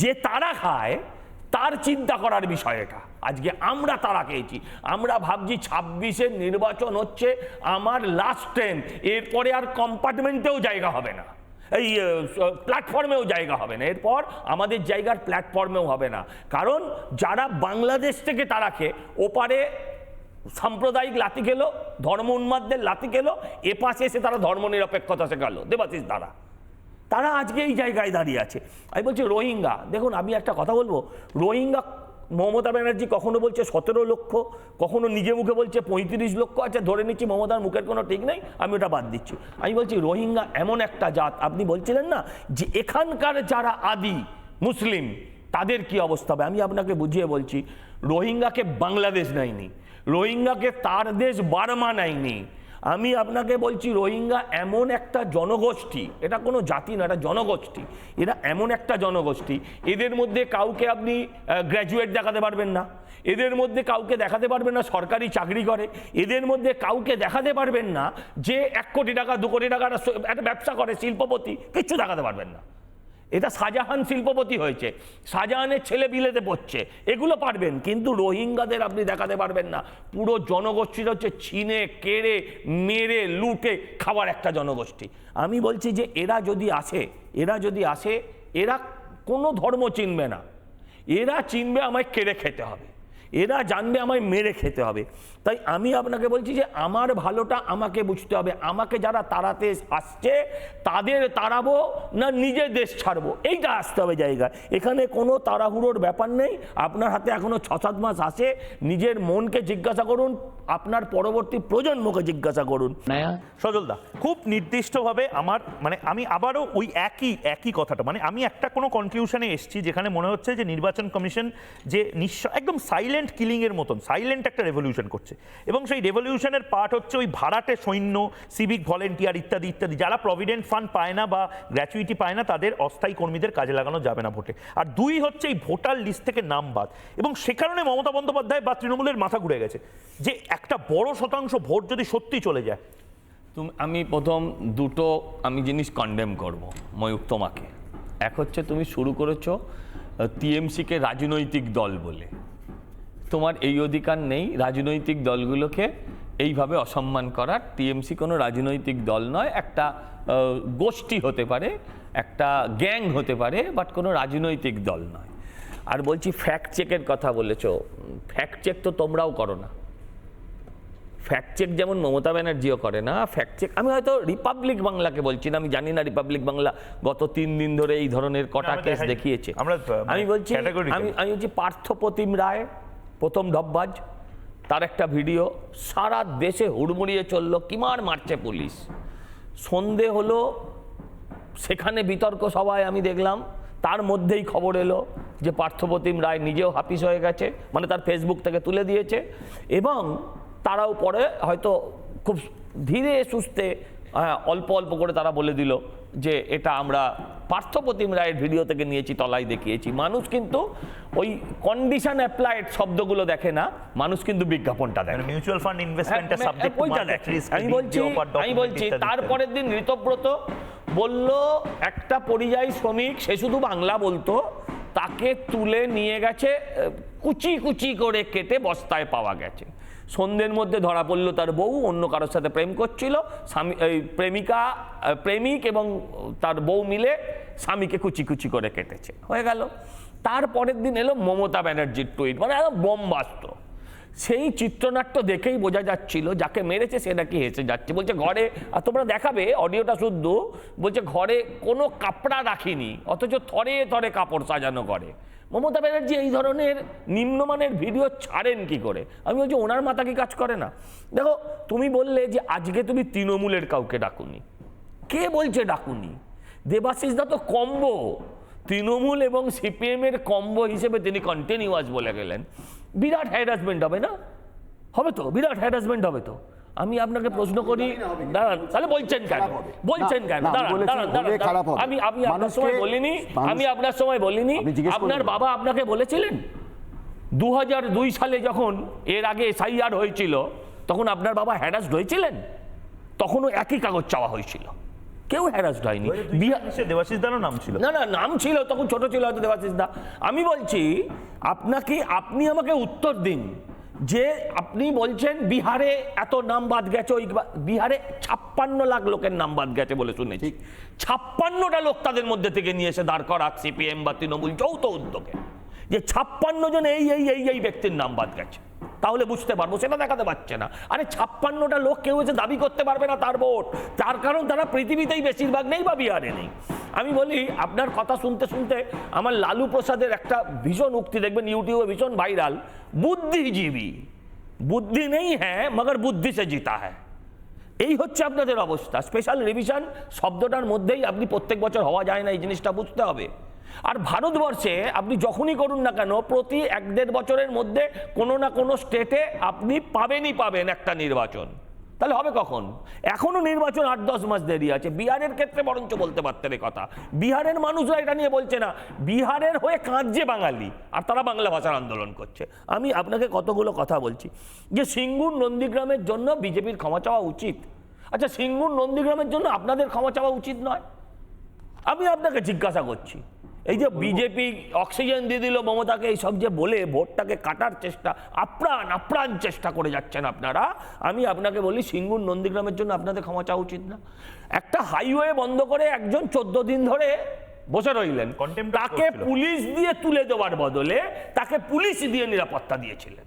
যে তারা খায়, তার চিন্তা করার বিষয় এটা। আজকে আমরা তারা খেয়েছি। আমরা ভাবছি ছাব্বিশের নির্বাচন হচ্ছে, আমার লাস্ট ট্রেন এরপরে আর কম্পার্টমেন্টেও জায়গা হবে না। এই প্ল্যাটফর্মেও জায়গা হবে না। এরপর আমাদের জায়গার প্ল্যাটফর্মেও হবে না। কারণ যারা বাংলাদেশ থেকে তারা খেয়ে ওপারে সাম্প্রদায়িক লাথি খেলো, ধর্ম উন্মাদদের লাথি খেলো, এপাশে এসে তারা ধর্ম নিরপেক্ষতা শেখালো। দেবাশিস তারা তারা আজকে এই জায়গায় দাঁড়িয়ে আছে। আমি বলছি, রোহিঙ্গা, দেখুন, আমি একটা কথা বলব। রোহিঙ্গা মমতা ব্যানার্জি কখনো বলছে সতেরো লক্ষ, কখনো নিজে মুখে বলছে পঁয়ত্রিশ লক্ষ আছে, ধরে নিচ্ছি মমতার মুখের কোনো ঠিক নেই, আমি ওটা বাদ দিচ্ছি। আমি বলছি, রোহিঙ্গা এমন একটা জাত, আপনি বলছিলেন না যে এখানকার যারা আদি মুসলিম, তাদের কি অবস্থা হবে? আমি আপনাকে বুঝিয়ে বলছি, রোহিঙ্গাকে বাংলাদেশ নেয়নি, রোহিঙ্গাকে তার দেশ বার্মা নেয়নি আমি আপনাকে বলছি, রোহিঙ্গা এমন একটা জনগোষ্ঠী, এটা কোনো জাতি না, এটা জনগোষ্ঠী, এরা এমন একটা জনগোষ্ঠী, এদের মধ্যে কাউকে আপনি গ্র্যাজুয়েট দেখাতে পারবেন না, এদের মধ্যে কাউকে দেখাতে পারবেন না, সরকারি চাকরি করে, এদের মধ্যে কাউকে দেখাতে পারবেন না যে এক কোটি টাকা, দু কোটি টাকা একটা ব্যবসা করে, শিল্পপতি, কিচ্ছু দেখাতে পারবেন না। এটা শাহজাহান শিল্পপতি হয়েছে। শাহজাহানের ছেলে বিলেতে পড়ছে। এগুলো পারবেন, কিন্তু রোহিঙ্গাদের আপনি দেখাতে পারবেন না। পুরো জনগোষ্ঠীটা হচ্ছে ছিনে, কেড়ে, মেরে, লুটে খাবার একটা জনগোষ্ঠী। আমি বলছি যে এরা যদি আসে, এরা যদি আসে, এরা কোনো ধর্ম চিনবে না। এরা চিনবে আমায় কেড়ে খেতে হবে। এরা জানবে আমায় মেরে খেতে হবে। তাই আমি আপনাকে বলছি যে আমার ভালোটা আমাকে বুঝতে হবে। আমাকে যারা তাড়াতে আসছে তাদের তাড়াবো না নিজের দেশ ছাড়বো। এইটা আসতে হবে জায়গা। এখানে কোনো তাড়াহুড়োর ব্যাপার নেই। আপনার হাতে এখনও ছ সাত মাস আসে নিজের মনকে জিজ্ঞাসা করুন আপনার পরবর্তী প্রজন্মকে জিজ্ঞাসা করুন। সজলদা খুব নির্দিষ্টভাবে আমার মানে আমি আবারও ওই একই একই কথাটা মানে আমি একটা কোনো কনক্লিউশনে এসেছি যেখানে মনে হচ্ছে যে নির্বাচন কমিশন যে নিশ্চয় একদম সাইলেন্ট কিলিংয়ের মতন সাইলেন্ট একটা রেভলিউশন করছে। এবং সেই রেভলিউশনের পার্ট হচ্ছে ওই ভাড়াটে সৈন্য সিভিক ভলেন্টিয়ার ইত্যাদি ইত্যাদি। যারা প্রভিডেন্ট ফান্ড পায় না বা গ্র্যাচুইটি পায় না, তাদের অস্থায়ী কর্মীদের কাজে লাগানো যাবে না ভোটে। আর দুই হচ্ছে এই ভোটার লিস্ট থেকে নাম বাদ। এবং সে কারণে মমতা বন্দ্যোপাধ্যায় বা তৃণমূলের মাথা ঘুরে গেছে যে একটা বড় শতাংশ ভোট যদি সত্যি চলে যায়। তুমি, আমি প্রথম দুটো আমি জিনিস কন্ডেম করব ময়ূক তোমাকে এক হচ্ছে তুমি শুরু করেছ টিএমসিকে রাজনৈতিক দল বলে। তোমার এই অধিকার নেই রাজনৈতিক দলগুলোকে এইভাবে অসম্মান করার। টিএমসি কোনো রাজনৈতিক দল নয় একটা গোষ্ঠী হতে পারে একটা গ্যাং হতে পারে বাট কোনো রাজনৈতিক দল নয়। আর বলছি ফ্যাক্ট চেকের কথা বলেছ ফ্যাক্ট চেক তো তোমরাও করো না। ফ্যাক্ট চেক যেমন মমতা ব্যানার্জিও করে না ফ্যাক্ট চেক আমি হয়তো রিপাবলিক বাংলাকে বলছি না আমি জানি না রিপাবলিক বাংলা গত তিন দিন ধরে এই ধরনের কটা কেস দেখিয়েছে। আমি বলছি আমি আমি বলছি পার্থপ্রতিম রায় প্রথম ধব্বাজ তার একটা ভিডিও সারা দেশে হুড়মুড়িয়ে চলল কিমার মারছে পুলিশ? সন্ধে হলো সেখানে বিতর্ক সভায় আমি দেখলাম তার মধ্যেই খবর এলো যে পার্থপ্রতিম রায় নিজেও হাফিস হয়ে গেছে মানে তার ফেসবুক থেকে তুলে দিয়েছে এবং তারাও পরে হয়তো খুব ধীরে সুস্থে হ্যাঁ, অল্প অল্প করে তারা বলে দিল যে এটা আমরা পার্থপ্রতিম রায়ের ভিডিও থেকে নিয়েছি তলায় দেখিয়েছি। মানুষ কিন্তু ওই কন্ডিশন অ্যাপ্লাইড শব্দগুলো দেখে না মানুষ কিন্তু বিজ্ঞাপনটা দেখে। মিউচুয়াল ফান্ড ইনভেস্টমেন্টের সাবজেক্ট ওইটা দেখে। আমি বলছি আমি বলছি তারপরের দিন ঋতব্রত বলল একটা পরিযায়ী শ্রমিক সে শুধু বাংলা বলতো তাকে তুলে নিয়ে গেছে কুচি কুচি করে কেটে বস্তায় পাওয়া গেছে। সন্ধ্যের মধ্যে ধরা পড়ল তার বউ, অন্য কারোর সাথে প্রেম করছিল। স্বামী, এই প্রেমিকা প্রেমিক এবং তার বউ মিলে স্বামীকে কুচি কুচি করে কেটেছে। হয়ে গেল। তারপরের দিন এলো মমতা ব্যানার্জির টুইট মানে একদম বোমবাস্ত সেই চিত্রনাট্য দেখেই বোঝা যাচ্ছিল, যাকে মেরেছে সে নাকি হেসে যাচ্ছে। বলছে, ঘরে, আর তোমরা দেখাবে, অডিওটা শুদ্ধ, বলছে, ঘরে কোনো কাপড়া রাখিনি, অথচ থরে থরে কাপড় সাজানো করে। মমতা ব্যানার্জি এই ধরনের নিম্নমানের ভিডিও ছাড়েন কি করে? আমি বলছি, ওনার মাথা কি কাজ করে না? দেখো, তুমি বললে যে আজকে তুমি তৃণমূলের কাউকে ডাকুনি। কে বলছে ডাকুনি? দেবাশিস দা তো কম্বো। তৃণমূল এবং সিপিএম এর কম্বো হিসেবে তিনি কন্টিনিউয়াস বলে গেলেন। বিরাট হ্যারাসমেন্ট হবে না? হবে তো বিরাট হ্যারাসমেন্ট হবে তো। আমি আপনাকে প্রশ্ন করি দাঁড়ান তাহলে বলছেন কেন? বলছেন কেন? আমি। আমি আপনার সময় বলিনি আমি আপনার সময় বলিনি। আপনার বাবা আপনাকে বলেছিলেন? দু দুই সালে যখন এর আগে এসআইআর হয়েছিল তখন আপনার বাবা হ্যারাসড হয়েছিলেন? তখনও একই কাগজ চাওয়া হয়েছিল। কেউ হ্যারাসড হয়নি। দেবাশিস দারও নাম ছিল। না না নাম ছিল তখন ছোট ছিল হয়তো দেবাশিস দা। আমি বলছি আপনাকে আপনি আমাকে উত্তর দিন যে আপনি বলছেন বিহারে এত নাম বাদ গেছে ওই বিহারে ছাপ্পান্ন লাখ লোকের নাম বাদ গেছে বলে শুনেছি। ছাপ্পান্নটা লোক তাদের মধ্যে থেকে নিয়ে এসে দাঁড় করা সিপিএম বা তৃণমূল যৌথ উদ্যোগে। যে ছাপ্পান্ন জন এই এই এই এই ব্যক্তির নাম বাদ গেছে। তাহলে বুঝতে পারব, সেটা দেখাতে পারছে না। আরে ছাপ্পান্নটা লোক কেউ এসে দাবি করতে পারবে না তার ভোট। তার কারণ তারা পৃথিবীতেই বেশিরভাগ নেই বা বিহারে নেই। আমি বলি, আপনার কথা শুনতে শুনতে আমার লালু প্রসাদের একটা ভীষণ উক্তি দেখবেন, ইউটিউবে ভীষণ ভাইরাল। বুদ্ধিজীবী। বুদ্ধি নেই হ্যাঁ মগর বুদ্ধি সে জিতা হ্যাঁ এই হচ্ছে আপনাদের অবস্থা। স্পেশাল রিভিশন শব্দটার মধ্যেই আপনি প্রত্যেক বছর হওয়া যায় না, এই জিনিসটা বুঝতে হবে। আর ভারতবর্ষে আপনি যখনই করুন না কেন, প্রতি এক দেড় বছরের মধ্যে কোনো না কোনো স্টেটে আপনি পাবেনই পাবেন একটা নির্বাচন। তাহলে হবে কখন? এখনও নির্বাচন আট দশ মাস দেরি আছে। বিহারের ক্ষেত্রে বরঞ্চ বলতে পারতেন কথা। বিহারের মানুষরা এটা নিয়ে বলছে না, বিহারের হয়ে কাঁদছে বাঙালি, আর তারা বাংলা ভাষার আন্দোলন করছে। আমি আপনাকে কতগুলো কথা বলছি। যে সিঙ্গুর নন্দীগ্রামের জন্য বিজেপির ক্ষমা চাওয়া উচিত। আচ্ছা সিঙ্গুর নন্দীগ্রামের জন্য আপনাদের ক্ষমা চাওয়া উচিত নয়? আমি আপনাকে জিজ্ঞাসা করছি। এই যে বিজেপি অক্সিজেন দিয়ে দিল মমতাকে এই সব যে বলে ভোটটাকে কাটার চেষ্টা আপ্রাণ আপ্রাণ চেষ্টা করে যাচ্ছেন আপনারা আমি আপনাকে বলি সিঙ্গুর নন্দীগ্রামের জন্য আপনাদের ক্ষমা চাওয়া উচিত না। একটা হাইওয়ে বন্ধ করে একজন চোদ্দ দিন ধরে বসে রইলেন। তাকে পুলিশ দিয়ে তুলে দেওয়ার বদলে তাকে পুলিশ দিয়ে নিরাপত্তা দিয়েছিলেন।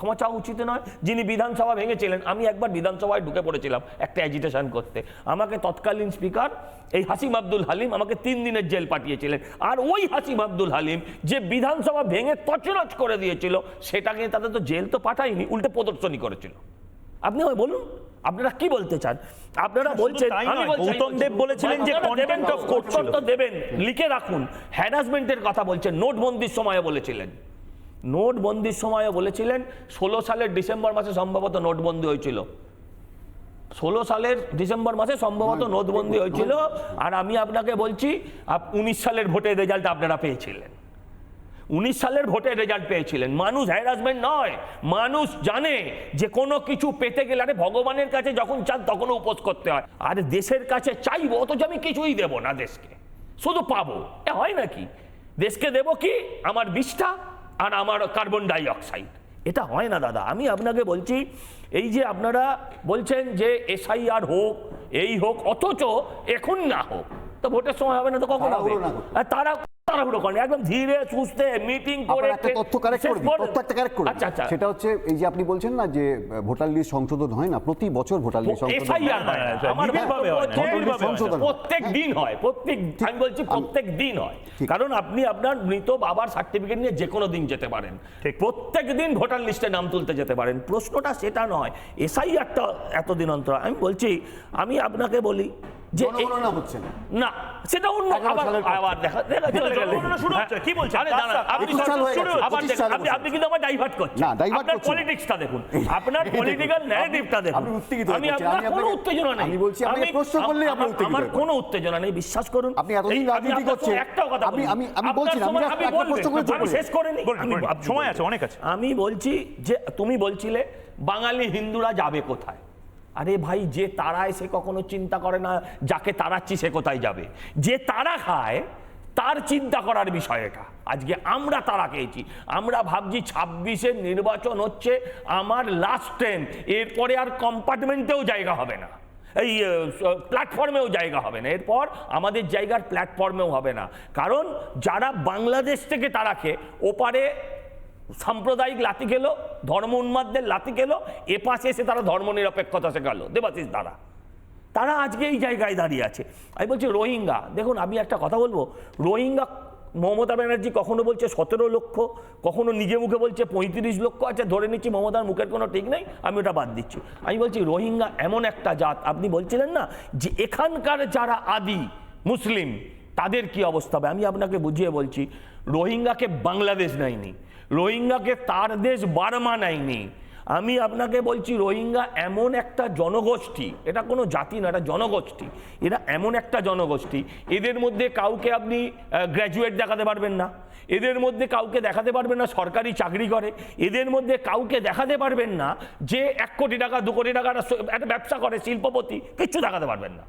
ক্ষমা চাওয়া উচিত নয়। যিনি বিধানসভা ভেঙেছিলেন আমি একবার বিধানসভায় ঢুকে পড়েছিলাম একটা অ্যাজিটেশন করতে। আমাকে তৎকালীন স্পিকার এই হাসিম আব্দুল হালিম আমাকে তিন দিনের জেল পাঠিয়েছিলেন। আর ওই হাসিম আব্দুল হালিম যে বিধানসভা ভেঙে তছনছ করে দিয়েছিল সেটাকে তাদের তো জেল তো পাঠায়নি উল্টে প্রদর্শনী করেছিল। আপনি আমায় বলুন আপনারা কি বলতে চান? আপনারা বলছেন আমি নয়, গৌতম দেব বলেছিলেন যে ছিল। উত্তর তো দেবেন লিখে রাখুন। হ্যারাসমেন্টের কথা বলছেন নোটবন্দির সময় বলেছিলেন। নোটবন্দির সময়ও বলেছিলেন ষোলো সালের ডিসেম্বর মাসে সম্ভবত নোটবন্দি হয়েছিল। ষোলো সালের ডিসেম্বর মাসে সম্ভবত নোটবন্দি হয়েছিল। আর আমি আপনাকে বলছি উনিশ সালের ভোটের রেজাল্ট আপনারা পেয়েছিলেন। উনিশ সালের ভোটের রেজাল্ট পেয়েছিলেন। মানুষ হ্যারাসমেন্ট নয় মানুষ জানে যে কোনো কিছু পেতে গেলে আরে ভগবানের কাছে যখন চান তখনও উপোস করতে হয়। আর দেশের কাছে চাইব অথচ আমি কিছুই দেব না দেশকে। শুধু পাবো। এ হয় নাকি? দেশকে দেব কি? আমার বিষটা আর আমার কার্বন ডাইঅক্সাইড এটা হয় না দাদা। আমি আপনাকে বলছি এই যে আপনারা বলছেন যে এসআইআর হোক এই হোক অথচ এখন না হোক তো ভোটের সময় হবে না তো কখন হবে? না আর তারা তাড়াহুড়ো করেন একদম ধীরে সুস্থে মিটিং করে একটা তথ্য কারেক্ট তথ্য একটা কারেক্ট করে আচ্ছা আচ্ছা। সেটা হচ্ছে এই যে আপনি বলছেন না যে ভোটার লিস্ট সংশোধন হয় না প্রতি বছর ভোটার লিস্ট সংশোধন হয়। প্রত্যেক দিন হয় প্রত্যেক আমি বলছি প্রত্যেক দিন হয়। কারণ আপনি আপনার মৃত বাবার সার্টিফিকেট নিয়ে যে কোনো দিন যেতে পারেন। ঠিক। প্রত্যেক দিন ভোটার লিস্টে নাম তুলতে যেতে পারেন। প্রশ্নটা সেটা নয় এসআইআরটা এতদিন অন্তর। আমি বলছি আমি আপনাকে বলি যে জনগণনা হচ্ছে না। না সেটা অন্য আবার আবার দেখা দেখা চলে গেলেন। জনগণনা শুরু হচ্ছে, কি বলছেন? আরে দাঁড়ান, আপনি একুশ সাল শুরু- আবার পঁচিশ দেখুন, সালে আপনি আপনি কিন্তু আমার ডাইভার্ট করছেন। না, divert আপনার পলিটিক্সটা দেখুন। আপনার পলিটিক্যাল ন্যারেটিভটা দেখুন। আপনি উত্তেজিত আমি আপনার কোনো উত্তেজনা নেই। আমি বলছি, আপনাকে প্রশ্ন করলেই আপনি উত্তেজিত আমার কোনো উত্তেজনা নেই বিশ্বাস করুন। আপনি এতদিন এই- রাজনীতি করছেন। একটাও কথা আমি- আমি- আমি বলছি না, আমি সময় just আপনি একটা প্রশ্ন করে আমি শেষ করে সময় আছে, অনেক আছে। আমি বলছি যে তুমি বলছিলে বাঙালি হিন্দুরা যাবে কোথায়? আরে ভাই, যে তারায় সে কখনো চিন্তা করে না, যাকে তাড়াচ্ছি সে কোথায় যাবে? যে তারা খায়, তার চিন্তা করার বিষয় এটা। আজকে আমরা তারা খেয়েছি। আমরা ভাবছি ছাব্বিশের নির্বাচন হচ্ছে আমার লাস্ট ট্রেন এরপরে আর কম্পার্টমেন্টেও জায়গা হবে না। এই প্ল্যাটফর্মেও জায়গা হবে না। এরপর আমাদের জায়গার প্ল্যাটফর্মেও হবে না। কারণ যারা বাংলাদেশ থেকে তারা খেয়ে, ওপারে সাম্প্রদায়িক লাতি খেলো, ধর্ম উন্মাদদের লাতি খেলো, এ পাশে এসে তারা ধর্ম নিরপেক্ষতা শেখালো। দেবাশিস দ্বারা তারা আজকে এই জায়গায় দাঁড়িয়ে আছে। আমি বলছি, রোহিঙ্গা, দেখুন, আমি একটা কথা বলব, রোহিঙ্গা মমতা ব্যানার্জি কখনো বলছে সতেরো লক্ষ, কখনো নিজে মুখে বলছে পঁয়ত্রিশ লক্ষ আছে, ধরে নিচ্ছি মমতার মুখের কোনো ঠিক নেই, আমি ওটা বাদ দিচ্ছি। আমি বলছি, রোহিঙ্গা এমন একটা জাত, আপনি বলছিলেন না যে এখানকার যারা আদি মুসলিম, তাদের কি অবস্থা হবে? আমি আপনাকে বুঝিয়ে বলছি, রোহিঙ্গাকে বাংলাদেশ নেয়নি। রোহিঙ্গাকে তার দেশ বার্মা নেয়নি। আমি আপনাকে বলছি, রোহিঙ্গা এমন একটা জনগোষ্ঠী, এটা কোনো জাতি না, এটা জনগোষ্ঠী, এরা এমন একটা জনগোষ্ঠী, এদের মধ্যে কাউকে আপনি গ্র্যাজুয়েট দেখাতে পারবেন না, এদের মধ্যে কাউকে দেখাতে পারবেন না, সরকারি চাকরি করে, এদের মধ্যে কাউকে দেখাতে পারবেন না যে এক কোটি টাকা, দু কোটি টাকা একটা ব্যবসা করে, শিল্পপতি, কিচ্ছু দেখাতে পারবেন না।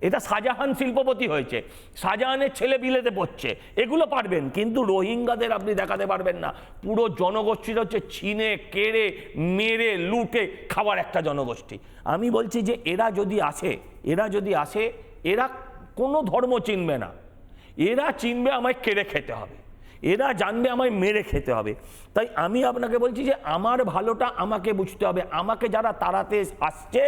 এটা শাহজাহান শিল্পপতি হয়েছে। শাহজাহানের ছেলে বিলেতে পড়ছে। এগুলো পারবেন, কিন্তু রোহিঙ্গাদের আপনি দেখাতে পারবেন না। পুরো জনগোষ্ঠীটা হচ্ছে ছিনে, কেড়ে, মেরে, লুটে খাওয়ার একটা জনগোষ্ঠী। আমি বলছি যে এরা যদি আসে, এরা যদি আসে, এরা কোনো ধর্ম চিনবে না। এরা চিনবে আমায় কেড়ে খেতে হবে। এরা জানবে আমায় মেরে খেতে হবে। তাই আমি আপনাকে বলছি যে আমার ভালোটা আমাকে বুঝতে হবে। আমাকে যারা তাড়াতে আসছে,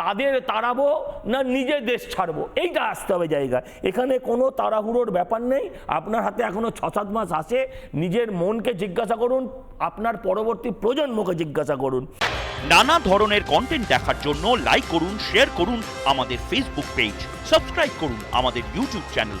তাদের তাড়াবো না নিজের দেশ ছাড়বো। এইটা আসতে হবে জায়গা। এখানে কোনো তাড়াহুড়োর ব্যাপার নেই। আপনার হাতে এখনও ছ সাত মাস আসে নিজের মনকে জিজ্ঞাসা করুন, আপনার পরবর্তী প্রজন্মকে জিজ্ঞাসা করুন। নানা ধরনের কন্টেন্ট দেখার জন্য লাইক করুন শেয়ার করুন আমাদের ফেসবুক পেজ সাবস্ক্রাইব করুন আমাদের ইউটিউব চ্যানেল